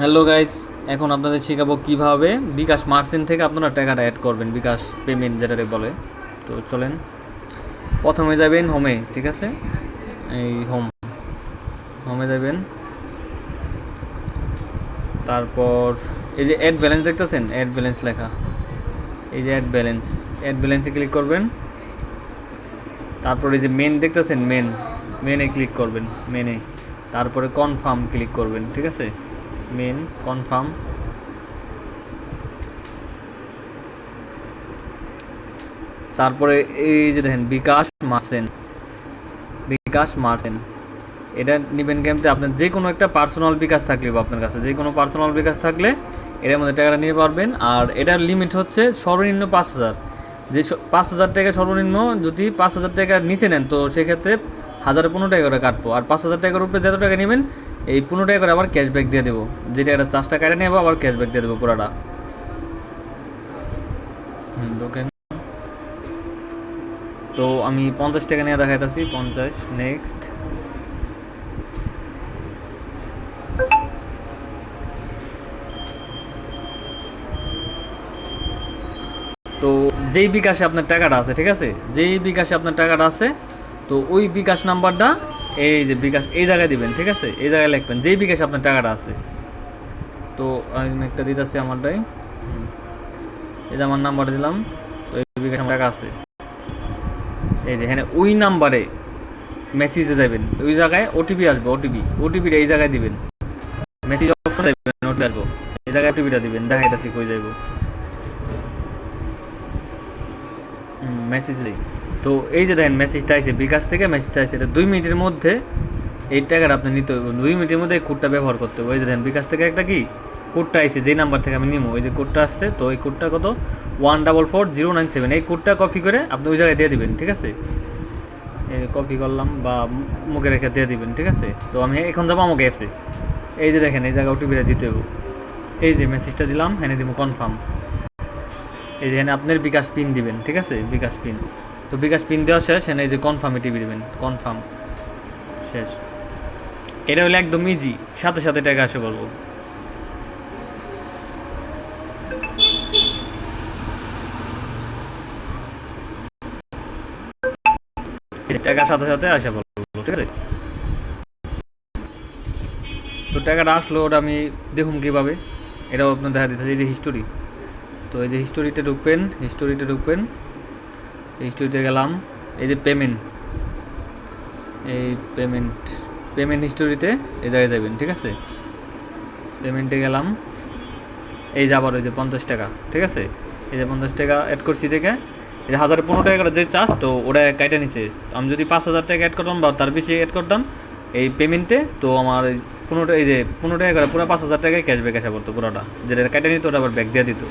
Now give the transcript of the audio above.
Hello guys, এখন আপনাদের শেখাবো কীভাবে বিকাশ মার্চেন্ট থেকে আপনারা টাকাটা অ্যাড করবেন, বিকাশ পেমেন্ট যেটাকে বলে। তো চলেন, প্রথমে যাবেন হোমে ঠিক আছে? এই হোম হোমে যাবেন। তারপর এই যে অ্যাড ব্যালেন্স দেখতেছেন? অ্যাড ব্যালেন্স লেখা। এই যে অ্যাড ব্যালেন্স অ্যাড ব্যালেন্সে ক্লিক করবেন। তারপর এই যে মেন দেখতেছেন? মেন মেনে ক্লিক করবেন মেনে তারপরে কনফার্ম ক্লিক করবেন, ঠিক আছে? মেন কনফার্ম তারপরে এই যে দেখেন, বিকাশ মার্সেন। বিকাশ মার্সেন। এটা নেবেন কেমতে আপনার যে কোনো একটা পার্সোনাল বিকাশ থাকলে বা আপনার কাছে। যে কোনো পার্সোনাল বিকাশ থাকলে এটার মধ্যে টাকাটা নিতে পারবেন। আর এটার লিমিট হচ্ছে সর্বনিম্ন পাঁচ হাজার। যে পাঁচ হাজার টাকা সর্বনিম্ন যদি পাঁচ হাজার টাকা নিচে নেন, তো সেক্ষেত্রে হাজারে পনেরো টাকা করে কাটবো। আর পাঁচ হাজার টাকার উপরে যত টাকা নেবেন, এই পনেরো টাকা করে আবার ক্যাশব্যাক দিয়ে দেবো। যেটা একটা চার্জটা কেটে নেব, আবার ক্যাশব্যাক দিয়ে দেবো পুরাটা। তো আমি পঞ্চাশ টাকা নিয়ে দেখাইতেছি, পঞ্চাশ নেক্সট তো যেই বিকাশে আপনার টাকাটা আছে, ঠিক আছে? যেই বিকাশে আপনার টাকাটা আছে তো ওই বিকাশ নাম্বারটা এই যে বিকাশ, এই জায়গায় দিবেন, ঠিক আছে? এই জায়গায় লিখবেন, যেই বিকাশে আপনার টাকাটা আছে। তো আমি একটা দিতেছি আমারটাই। এই যে আমার নাম্বার দিলাম, তো এই বিকাশে আমার টাকা আছে। এই যে এখানে ওই নাম্বারে মেসেজে যাবেন, ওই জায়গায় ওটিপি আসবে ওটিপি ওটিপিটা এই জায়গায় দিবেন। মেসেজ অপশন দেবেন ওটিপি আসব। এই জায়গায় ওটিপিটা দিবেন, দেখাইতেছি কই যাইবো। মেসেজ তো এই যে দেখেন মেসেজটা আছে বিকাশ থেকে মেসেজটা আছে এটা দুই মিনিটের মধ্যে এই টাকাটা আপনি নিতে হবে দুই মিনিটের মধ্যে এই কোডটা ব্যবহার করতে হবে ওই যে দেখেন, বিকাশ থেকে একটা কি? কোডটা আছে যেই নাম্বার থেকে আমি নিবো ওই যে কোডটা আসছে, তো এই কোডটা কত? One double four zero nine seven এই কোডটা কপি করে আপনি ওই জায়গায় দিয়ে দিবেন, ঠিক আছে? এই কপি করলাম বা মুখে রেখে দিয়ে দিবেন, ঠিক আছে? তো আমি এখন যাব আমাকে অ্যাপসে এই যে দেখেন, এই জায়গায় ওটিপিটা দিতে হবে এই যে মেসেজটা দিলাম হ্যাঁ দিব কনফার্ম এই যে আপনার বিকাশ পিন দিবেন, ঠিক আছে? বিকাশ পিন তো বিকাশ পিন দেওয়া শেষ এই যে কনফার্মে টিপে কনফার্ম শেষ। এটা হলো একদম ইজি সাথে সাথে টাকা আসে বলব। টাকা সাথে সাথে আসে বলব, ঠিক আছে? তো টাকাটা আসলো, ওটা আমি দেখুন কীভাবে, এটাও আপনার দেখা দিতেছে, এই যে হিস্টোরি তো এই যে হিস্টোরিতে ঢুকবেন হিস্টোরিতে ঢুকবেন। হিস্টোরিতে গেলাম। এই যে পেমেন্ট এই পেমেন্ট পেমেন্ট হিস্টোরিতে এই জায়গায় যাবেন, ঠিক আছে? পেমেন্টে গেলাম। এই যে আবার ওই যে পঞ্চাশ টাকা, ঠিক আছে? এই যে পঞ্চাশ টাকা অ্যাড করছি থেকে এই যে হাজার পনেরো টাকা করে যে চার্জ, তো ওটা কাইটা নিছে। আমি যদি পাঁচ হাজার টাকা অ্যাড করতাম বা তার বেশি অ্যাড করতাম, এই পেমেন্টে তো আমার এই পনেরো, এই যে পনেরো টাকা করে পুরো পাঁচ হাজার টাকায় ক্যাশব্যাক আসা পড়তো পুরোটা। যেটা কেটে নিত ওটা আবার ব্যাক দিয়ে দিত।